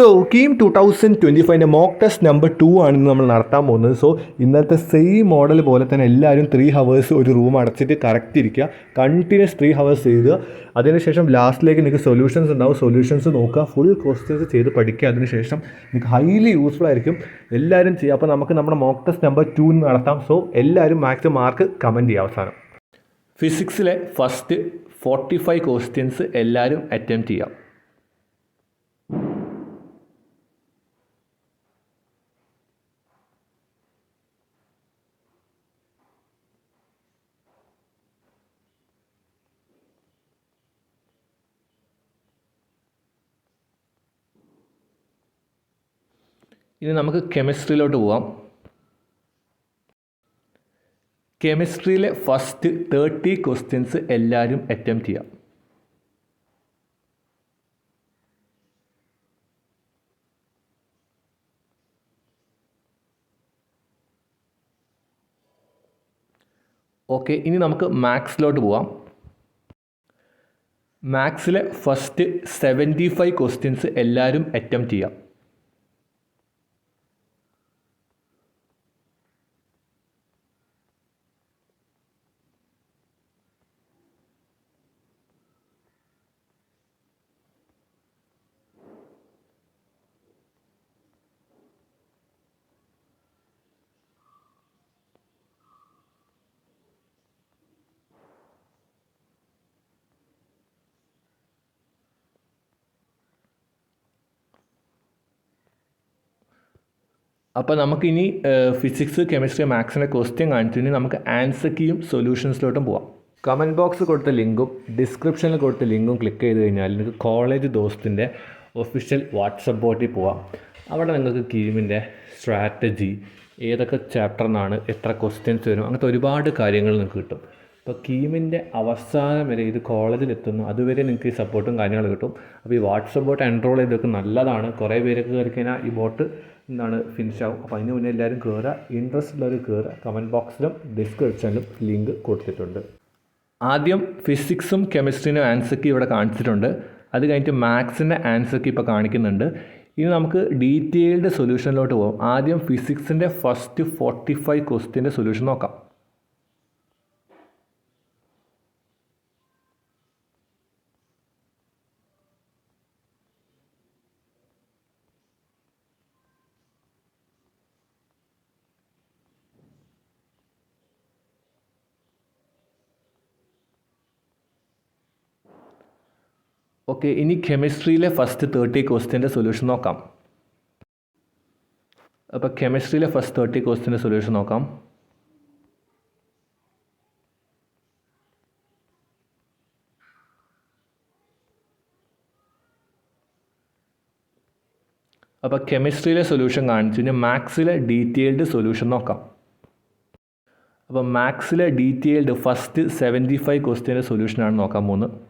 So KEAM two thousand twenty ഫൈവിന്റെ mock test number two ആണ് ഇന്ന് നമ്മൾ നടത്താൻ പോകുന്നത്. സോ ഇന്നത്തെ സെയിം മോഡൽ പോലെ തന്നെ എല്ലാവരും ത്രീ ഹവേഴ്സ് ഒരു റൂം അടച്ചിട്ട് കറക്റ്റ് ഇരിക്കുക. കണ്ടിന്യൂസ് ത്രീ ഹവേഴ്സ് ചെയ്ത് അതിനുശേഷം ലാസ്റ്റിലേക്ക് നിങ്ങൾക്ക് സൊല്യൂഷൻസ് ഉണ്ടാവും. സൊല്യൂഷൻസ് നോക്കുക. ഫുൾ ക്വസ്റ്റ്യൻസ് ചെയ്ത് പഠിക്കുക. അതിനുശേഷം നിങ്ങൾക്ക് ഹൈലി യൂസ്ഫുൾ ആയിരിക്കും. എല്ലാവരും ചെയ്യുക അപ്പോൾ നമുക്ക് നമ്മുടെ മോക്ക് ടെസ്റ്റ് നമ്പർ ടു നടത്താം. സോ എല്ലാവരും മാക്സിമം മാർക്ക് കമന്റ് ചെയ്യുക അവസാനം. ഫിസിക്സിലെ ഫസ്റ്റ് ഫോർട്ടി ഫൈവ് ക്വസ്റ്റ്യൻസ് എല്ലാവരും അറ്റംപ്റ്റ് ചെയ്യാം. ഇനി നമുക്ക് കെമിസ്ട്രിയിലോട്ട് പോവാം. കെമിസ്ട്രിയിലെ ഫസ്റ്റ് തേർട്ടി ക്വസ്റ്റ്യൻസ് എല്ലാവരും അറ്റംപ്റ്റ് ചെയ്യാം. ഓക്കെ ഇനി നമുക്ക് മാത്സിലോട്ട് പോവാം. മാത്സിലെ ഫസ്റ്റ് സെവന്റി ഫൈവ് ക്വസ്റ്റ്യൻസ് എല്ലാവരും അറ്റംപ്റ്റ് ചെയ്യാം. അപ്പോൾ നമുക്കിനി ഫിസിക്സ് കെമിസ്ട്രി മാത്സിന്റെ ക്വസ്റ്റ്യൻ കാണിച്ചിട്ട് നമുക്ക് ആൻസർ കീയും സൊല്യൂഷൻസിലോട്ടും പോവാം. കമന്റ് ബോക്സ് കൊടുത്ത ലിങ്കും ഡിസ്ക്രിപ്ഷനിൽ കൊടുത്ത ലിങ്കും ക്ലിക്ക് ചെയ്ത് കഴിഞ്ഞാൽ നിങ്ങൾക്ക് കോളേജ് ദോസ്തിന്റെ ഒഫീഷ്യൽ വാട്സപ്പ് ബോട്ടിൽ പോവാം. അവിടെ നിങ്ങൾക്ക് കീമിന്റെ സ്ട്രാറ്റജി ഏതൊക്കെ ചാപ്റ്ററിനാണ് എത്ര ക്വസ്റ്റ്യൻസ് വരും അങ്ങനത്തെ ഒരുപാട് കാര്യങ്ങൾ നിങ്ങൾക്ക് കിട്ടും. അപ്പോൾ കീമിന്റെ അവസാനം വരെ ഇത് കോളേജിൽ എത്തുന്നു അതുവരെ നിങ്ങൾക്ക് ഈ സപ്പോർട്ടും കാര്യങ്ങളും കിട്ടും. അപ്പോൾ ഈ വാട്സപ്പ് ബോട്ട് എൻറോൾ ചെയ്തൊക്കെ നല്ലതാണ്. കുറേ പേരൊക്കെ കയറി കഴിഞ്ഞാൽ ഈ ബോട്ട് എന്താണ് ഫിനിഷ് ആവും. അപ്പോൾ അതിന് മുന്നേ എല്ലാവരും കയറുക ഇൻട്രസ്റ്റ് ഉള്ളവർ കയറുക കമന്റ് ബോക്സിലും ഡിസ്ക്രിപ്ഷനിലും ലിങ്ക് കൊടുത്തിട്ടുണ്ട്. ആദ്യം ഫിസിക്സും കെമിസ്ട്രീനും ആൻസർ കീ ഇവിടെ കാണിച്ചിട്ടുണ്ട്. അത് കഴിഞ്ഞിട്ട് മാത്സിന്റെ ആൻസർ കീ ഇപ്പോൾ കാണിക്കുന്നുണ്ട്. ഇനി നമുക്ക് ഡീറ്റെയിൽഡ് സൊല്യൂഷനിലോട്ട് പോകാം ആദ്യം ഫിസിക്സിന്റെ ഫസ്റ്റ് ഫോർട്ടി ഫൈവ് ക്വസ്റ്റിന്റെ സൊല്യൂഷൻ നോക്കാം. ഓക്കെ ഇനി കെമിസ്ട്രിയിലെ ഫസ്റ്റ് തേർട്ടി ക്വസ്റ്റ്യന്റെ സൊല്യൂഷൻ നോക്കാം. അപ്പോൾ കെമിസ്ട്രിയിലെ ഫസ്റ്റ് തേർട്ടി ക്വസ്റ്റ്യന്റെ സൊല്യൂഷൻ നോക്കാം. അപ്പോൾ കെമിസ്ട്രിയിലെ സൊല്യൂഷൻ കാണിച്ചു. കഴിഞ്ഞാൽ മാത്സിലെ ഡീറ്റെയിൽഡ് സൊല്യൂഷൻ നോക്കാം. അപ്പോൾ മാത്സിലെ ഡീറ്റെയിൽഡ് ഫസ്റ്റ് സെവന്റി ഫൈവ് ക്വസ്റ്റ്യന്റെ സൊല്യൂഷനാണ് നോക്കാൻ പോകുന്നത്.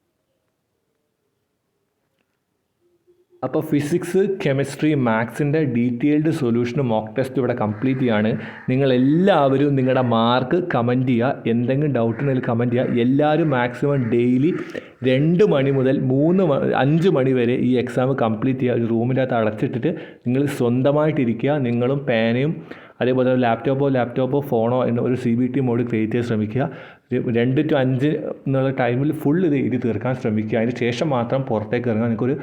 അപ്പോൾ ഫിസിക്സ് കെമിസ്ട്രി മാത്സിന്റെ ഡീറ്റെയിൽഡ് സൊല്യൂഷനും മോക്ക് ടെസ്റ്റ് ഇവിടെ കംപ്ലീറ്റ് ചെയ്യാണ്. നിങ്ങളെല്ലാവരും നിങ്ങളുടെ മാർക്ക് കമന്റ് ചെയ്യുക. എന്തെങ്കിലും ഡൗട്ട് ഉണ്ടെങ്കിൽ കമന്റ് ചെയ്യുക. എല്ലാവരും മാക്സിമം ഡെയിലി രണ്ട് മണി മുതൽ മൂന്ന് അഞ്ച് മണി വരെ ഈ എക്സാം കംപ്ലീറ്റ് ചെയ്യുക. ഒരു റൂമിനകത്ത് അടച്ചിട്ടിട്ട് നിങ്ങൾ സ്വന്തമായിട്ടിരിക്കുക. നിങ്ങളും പേനയും അതേപോലെ ലാപ്ടോപ്പോ ലാപ്ടോപ്പോ ഫോണോ എന്ന ഒരു C B T mode create ചെയ്യാൻ ശ്രമിക്കുക. രണ്ട് ടു അഞ്ച് എന്നുള്ള ടൈമിൽ ഫുൾ ഇത് എഴുതി തീർക്കാൻ ശ്രമിക്കുക. അതിന് ശേഷം മാത്രം പുറത്തേക്ക് ഇറങ്ങുക. നിങ്ങൾക്കൊരു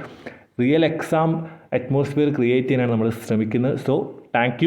റിയൽ എക്സാം അറ്റ്മോസ്ഫിയർ ക്രിയേറ്റ് ചെയ്യാനാണ് നമ്മൾ ശ്രമിക്കുന്നത്. So thank